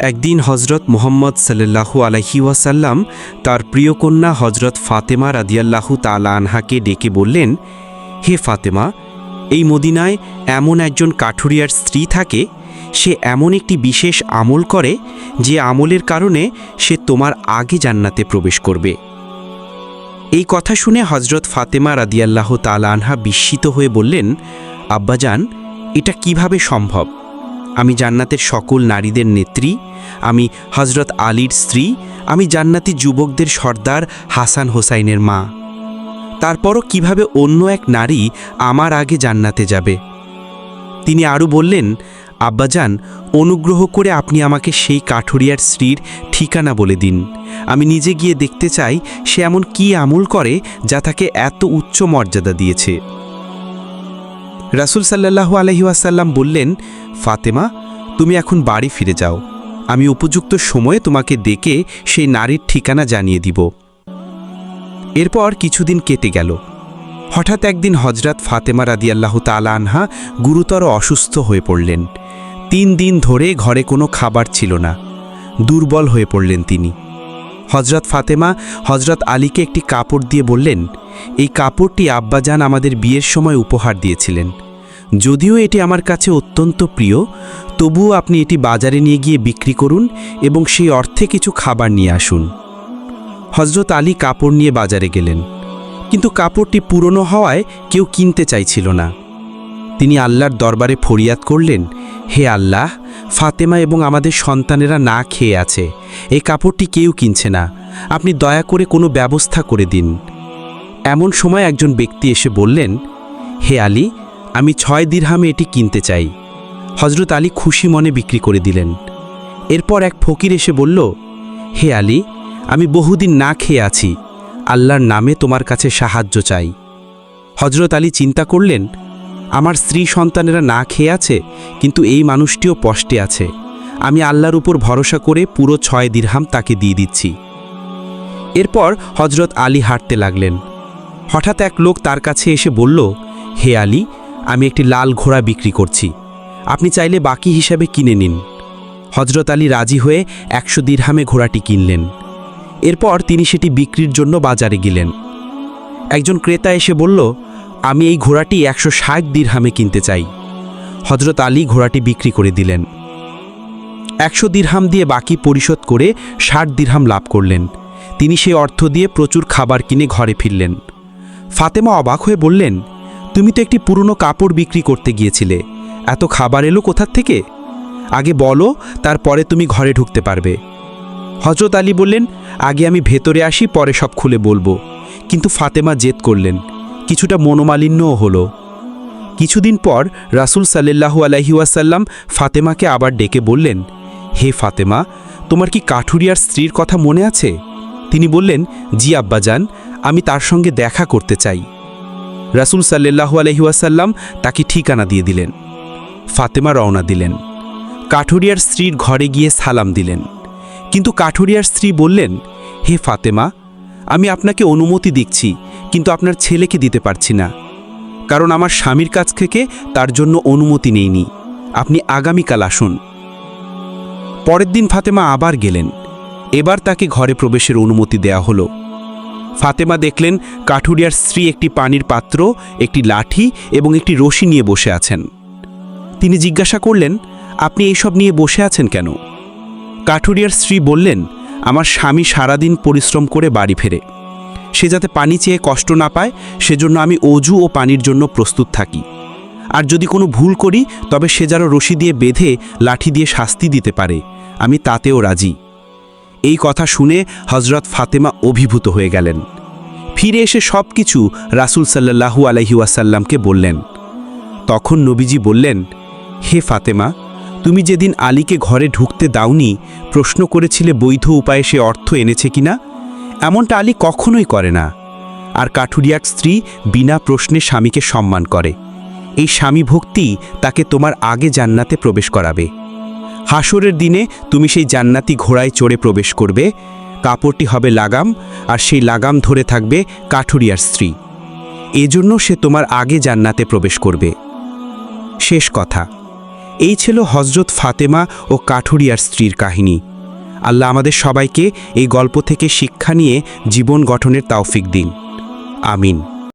একদিন হজরত মোহাম্মদ সাল্লাল্লাহু আলহি ওয়াসাল্লাম তার প্রিয় কন্যা হজরত ফাতেমা রাদিয়াল্লাহু তালা আনহাকে ডেকে বললেন, হে ফাতেমা, এই মদিনায় এমন একজন কাঠুরিয়ার স্ত্রী থাকে, সে এমন একটি বিশেষ আমল করে যে আমলের কারণে সে তোমার আগে জান্নাতে প্রবেশ করবে। এই কথা শুনে হজরত ফাতেমা রাদিয়াল্লাহ তালা আনহা বিস্মিত হয়ে বললেন, আব্বাজান, এটা কীভাবে সম্ভব? আমি জান্নাতের সকল নারীদের নেত্রী, আমি হজরত আলীর স্ত্রী, আমি জান্নাতি যুবকদের সর্দার হাসান হোসাইনের মা। তারপরও কীভাবে অন্য এক নারী আমার আগে জান্নাতে যাবে? তিনি আরও বললেন, আব্বাজান, অনুগ্রহ করে আপনি আমাকে সেই কাঠুরিয়ার স্ত্রীর ঠিকানা বলে দিন। আমি নিজে গিয়ে দেখতে চাই সে এমন কি আমল করে যা তাকে এত উচ্চ মর্যাদা দিয়েছে। রাসুল সাল্লাহু আলহিউসাল্লাম বললেন, ফাতেমা, তুমি এখন বাড়ি ফিরে যাও। আমি উপযুক্ত সময়ে তোমাকে ডেকে সেই নারীর ঠিকানা জানিয়ে দিব। এরপর কিছুদিন কেটে গেল। হঠাৎ একদিন হজরত ফাতেমা রাদিয়াল্লাহু তালা আনহা গুরুতর অসুস্থ হয়ে পড়লেন। তিন দিন ধরে ঘরে কোনো খাবার ছিল না। দুর্বল হয়ে পড়লেন তিনি। হজরত ফাতেমা হজরত আলীকে একটি কাপড় দিয়ে বললেন, এই কাপড়টি আব্বাজান আমাদের বিয়ের সময় উপহার দিয়েছিলেন। যদিও এটি আমার কাছে অত্যন্ত প্রিয়, তবুও আপনি এটি বাজারে নিয়ে গিয়ে বিক্রি করুন এবং সেই অর্থে কিছু খাবার নিয়ে আসুন হজরত আলী কাপড় নিয়ে বাজারে গেলেন। কিন্তু কাপড়টি পুরনো হওয়ায় কেউ কিনতে চাইছিল না। তিনি আল্লাহর দরবারে ফরিয়াদ করলেন, হে আল্লাহ, ফাতেমা এবং আমাদের সন্তানেরা না খেয়ে আছে, এই কাপড়টি কেউ কিনছে না, আপনি দয়া করে কোনো ব্যবস্থা করে দিন। এমন সময় একজন ব্যক্তি এসে বললেন, হে আলী, আমি ছয় দিরহামে এটি কিনতে চাই। হজরত আলী খুশি মনে বিক্রি করে দিলেন। এরপর এক ফকির এসে বলল, হে আলী, আমি বহুদিন না খেয়ে আছি, আল্লাহর নামে তোমার কাছে সাহায্য চাই। হজরত আলী চিন্তা করলেন আমার স্ত্রী সন্তানেরা না খেয়ে আছে, কিন্তু এই মানুষটিও পষ্টে আছে। আমি আল্লাহর উপর ভরসা করে পুরো ছয় দিরহাম তাকে দিয়ে দিচ্ছি। এরপর হজরত আলী হাঁটতে লাগলেন। হঠাৎ এক লোক তার কাছে এসে বলল, হে আলী, আমি একটি লাল ঘোড়া বিক্রি করছি। আপনি চাইলে বাকি হিসাবে কিনে নিন। হজরত আলী রাজি হয়ে একশো দিরহামে ঘোড়াটি কিনলেন। এরপর তিনি সেটি বিক্রির জন্য বাজারে গেলেন। একজন ক্রেতা এসে বলল আমি এই ঘোড়াটি একশো ষাট দিরহামে কিনতে চাই। হজরত আলী ঘোড়াটি বিক্রি করে দিলেন। একশো দিরহাম দিয়ে বাকি পরিশোধ করে ষাট দিরহাম লাভ করলেন। তিনি সেই অর্থ দিয়ে প্রচুর খাবার কিনে ঘরে ফিরলেন। ফাতেমা অবাক হয়ে বললেন, তুমি তো একটি পুরনো কাপড় বিক্রি করতে গিয়েছিলে। এত খাবার এলো কোথার থেকে? আগে বলো, তারপরে তুমি ঘরে ঢুকতে পারবে হজরত আলী বললেন, আগে আমি ভেতরে আসি, পরে সব খুলে বলব কিন্তু ফাতেমা জেদ করলেন। কিছুটা মনোমালিন্যও হলো। কিছুদিন পর রাসুল সাল্লাহু আলহিউসাল্লাম ফাতেমাকে আবার ডেকে বললেন, হে ফাতেমা, তোমার কি কাঠুরিয়ার স্ত্রীর কথা মনে আছে? তিনি বললেন, জি আব্বাজান, আমি তার সঙ্গে দেখা করতে চাই। রাসুল সাল্লাহু আলহিউসাল্লাম তাকে ঠিকানা দিয়ে দিলেন। ফাতেমা রওনা দিলেন। কাঠুরিয়ার স্ত্রীর ঘরে গিয়ে সালাম দিলেন। কিন্তু কাঠুরিয়ার স্ত্রী বললেন, হে ফাতেমা, আমি আপনাকে অনুমতি দিচ্ছি কিন্তু আপনার ছেলেকে দিতে পারছি না। কারণ আমার স্বামীর কাছ থেকে তার জন্য অনুমতি নেইনি। আপনি আগামীকাল আসুন। পরের দিন ফাতেমা আবার গেলেন। এবার তাকে ঘরে প্রবেশের অনুমতি দেয়া হলো। ফাতেমা দেখলেন কাঠুরিয়ার স্ত্রী একটি পানির পাত্র, একটি লাঠি এবং একটি রশি নিয়ে বসে আছেন। তিনি জিজ্ঞাসা করলেন, আপনি এইসব নিয়ে বসে আছেন কেন? কাঠুরিয়ার স্ত্রী বললেন, আমার স্বামী সারাদিন পরিশ্রম করে বাড়ি ফেরে। সে যাতে পানি চেয়ে কষ্ট না পায়, সেজন্য আমি অজু ও পানির জন্য প্রস্তুত থাকি। আর যদি কোনো ভুল করি, তবে সে যেন রশি দিয়ে বেঁধে, লাঠি দিয়ে শাস্তি দিতে পারে। আমি তাতেও রাজি। এই কথা শুনে হজরত ফাতেমা অভিভূত হয়ে গেলেন। ফিরে এসে সব কিছু রাসুল সাল্লাহু আলহিউসাল্লামকে বললেন। তখন নবীজি বললেন, হে ফাতেমা, তুমি যেদিন আলীকে ঘরে ঢুকতে দাওনি, প্রশ্ন করেছিলে বৈধ উপায়ে সে অর্থ এনেছে কিনা? এমনটা আলী কখনোই করে না। আর কাঠুরিয়ার স্ত্রী বিনা প্রশ্নে স্বামীকে সম্মান করে। এই স্বামী ভক্তি তাকে তোমার আগে জান্নাতে প্রবেশ করাবে। হাসরের দিনে তুমি সেই জান্নাতি ঘোড়ায় চড়ে প্রবেশ করবে। কাপড়টি হবে লাগাম, আর সেই লাগাম ধরে থাকবে কাঠুরিয়ার স্ত্রী। এজন্য সে তোমার আগে জান্নাতে প্রবেশ করবে। শেষ কথা। এই ছিল হজরত ফাতেমা ও কাঠুরিয়ার স্ত্রীর কাহিনী। আল্লাহ আমাদের সবাইকে এই গল্প থেকে শিক্ষা নিয়ে জীবন গঠনের তাওফিক দিন। আমিন।